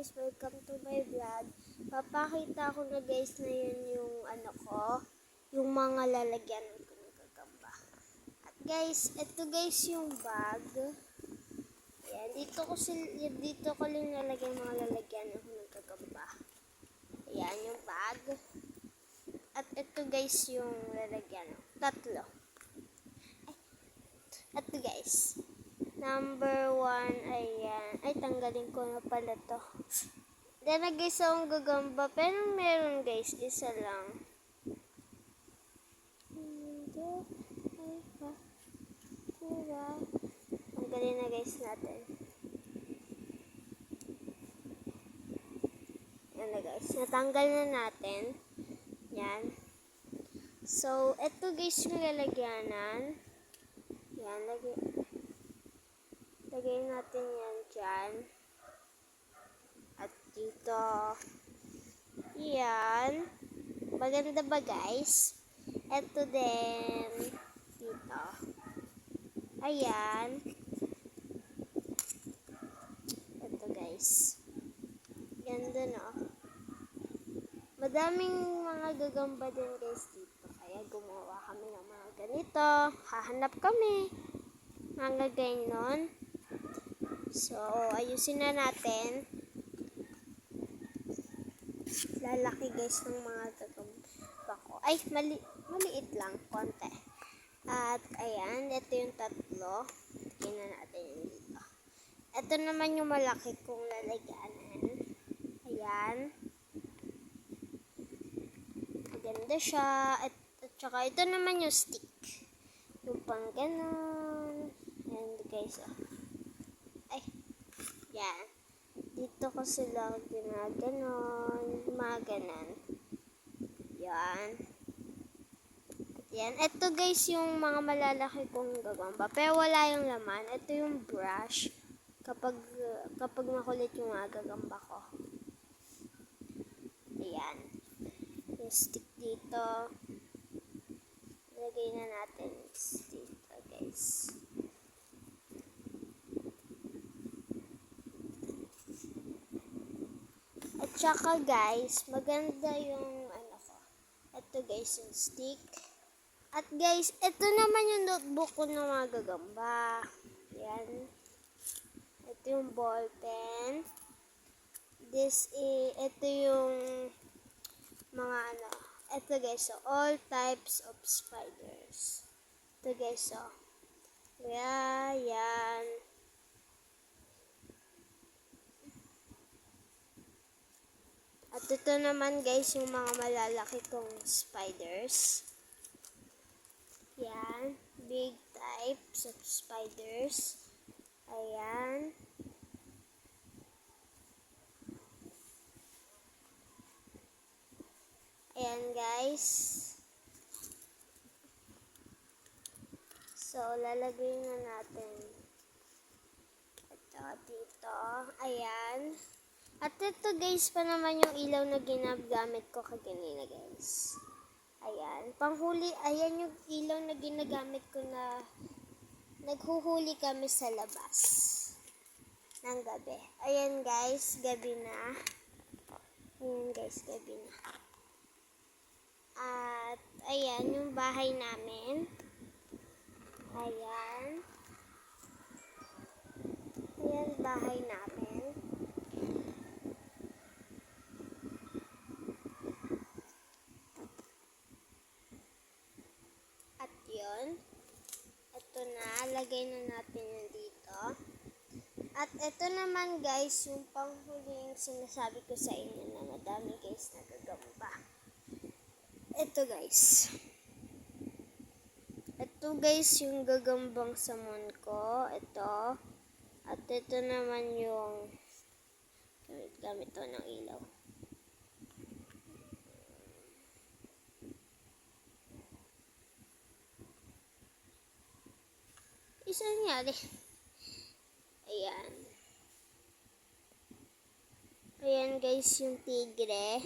guys, welcome to my vlog. Papakita ko na guys na yun yung ano ko, yung mga lalagyan ko ng gagamba. At guys, ito guys yung bag. Ayan, dito ko sil dito ko lang lalagyan mga lalagyan ko ng gagamba. Ayan yung bag. At ito guys yung lalagyan. Tatlo. Ay, ito guys. Number one. Ay, tanggalin ko na pala to. Then, guys, akong gagamba. Pero meron, guys. Isa lang. Tanggalin na, guys, natin. Yan na, guys. Natanggal na natin. Yan. So, eto, guys, yung lalagyanan. Yan, lagay. Lagay natin yan dyan. At dito. Yan. Maganda ba guys? Ito din. Dito. Ayan. Ito guys. Ganda no. Madaming mga gagamba din guys dito. Kaya gumawa kami ng mga ganito. Hahanap kami. Mga ganyan. So, ayusin na natin. Lalaki guys ng mga gagamba ko. Ay, mali maliit lang. Konti. At, ayan. Ito yung tatlo. Tingnan na natin yung dito. Ito naman yung malaki kong lalagyanan. Ayan. Maganda siya. At, at saka ito naman yung stick. Yung pang ganon. Ayan guys. Oh. Yan. Dito ko sila ginaganon. Mga ganon. Yan. At yan. Ito guys yung mga malalaki kong gagamba. Pero wala yung laman. Ito yung brush. Kapag kapag makulit yung mga gagamba ko. Ayan. Yung stick dito. Lagay na natin dito guys. At saka guys, maganda yung ano ko. Ito guys, yung stick. At guys, ito naman yung notebook ko ng mga gagamba. Yan. Ito yung ball pen. This is, ito yung mga ano. Ito guys, so all types of spiders. Ito guys, so. Yeah, yan. At ito naman guys yung mga malalaki kong spiders. Yan. Big types of spiders. Ayan. Ayan guys. So, lalagay na natin ito dito. Ayan. At ito guys pa naman yung ilaw na ginagamit ko kaganina guys. Ayan. Panghuli, ayan yung ilaw na ginagamit ko na naghuhuli kami sa labas ng gabi. Ayan guys, gabi na. Ayan guys, gabi na. At ayan yung bahay namin. Ayan. Ayan bahay namin. At yun, ito na, lagay na natin yan dito. At ito naman guys, yung panghuling sinasabi ko sa inyo na madami guys nagagamba. Ito guys. Ito guys yung gagambang samon ko. Ito. At ito naman yung gamit, gamit to ng ilaw. Isa nangyari. Ayan. Ayan guys, yung tigre.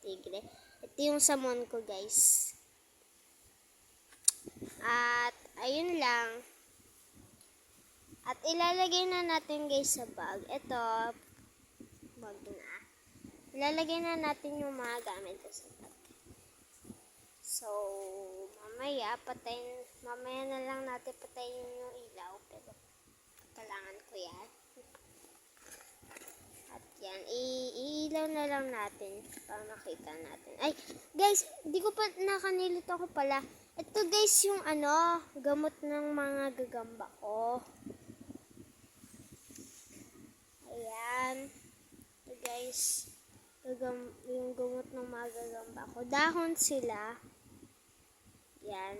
Tigre. Ito yung samon ko guys. At, ayun lang. At ilalagay na natin guys sa bag. Ito, bag ilalagay na natin yung mga gamit sa bag. So, mamaya, patayin, mamaya na lang natin patayin yung ilaw. Pero, kailangan ko yan. At yan, iilaw na lang natin para makita natin. Ay, guys, di ko pa nakanilito ko pala. Ito guys yung ano, gamot ng mga gagamba ko. Ayan. Ito guys, yung gamot ng mga gagamba ko. Dahon sila. Yan.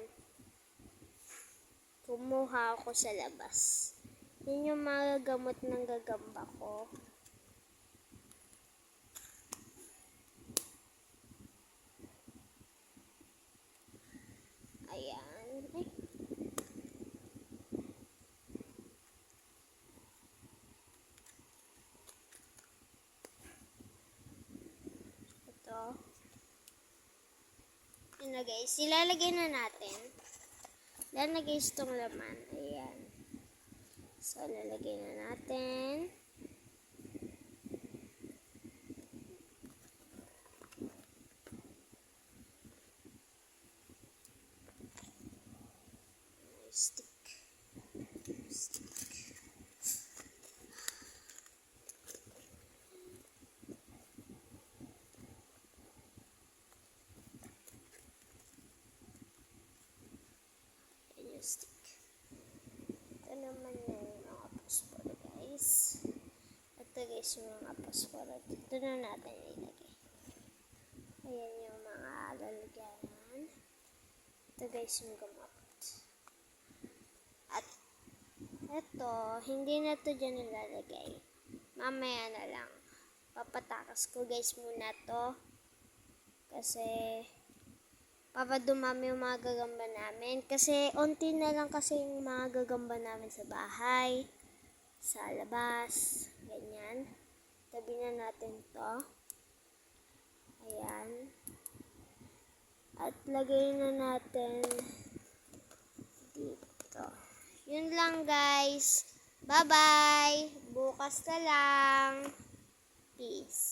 Kumuha ako sa labas. Yan yung mga gamot ng gagamba ko. Ayan. Ay. Ito. Guys. Ilalagay na natin. Lalagay itong laman. Ayan. So, lalagay na natin. Stick. Stick. Yan yung stick. Ito naman yung mga phosphor guys. Ito guys yung mga phosphor. Dito na natin ilagay. Ayan yung mga lalagyan. Ito guys yung gamot. At ito, hindi na to dyan nilalagay. Mamaya na lang. Papatakas ko guys muna to. Kasi papadumami yung mga gagamba namin. Kasi onti na lang kasi yung mga gagamba namin sa bahay, sa labas, ganyan. Tabi na natin to. Ayan. At lagay na natin dito. Yun lang guys. Bye-bye. Bukas na lang. Peace.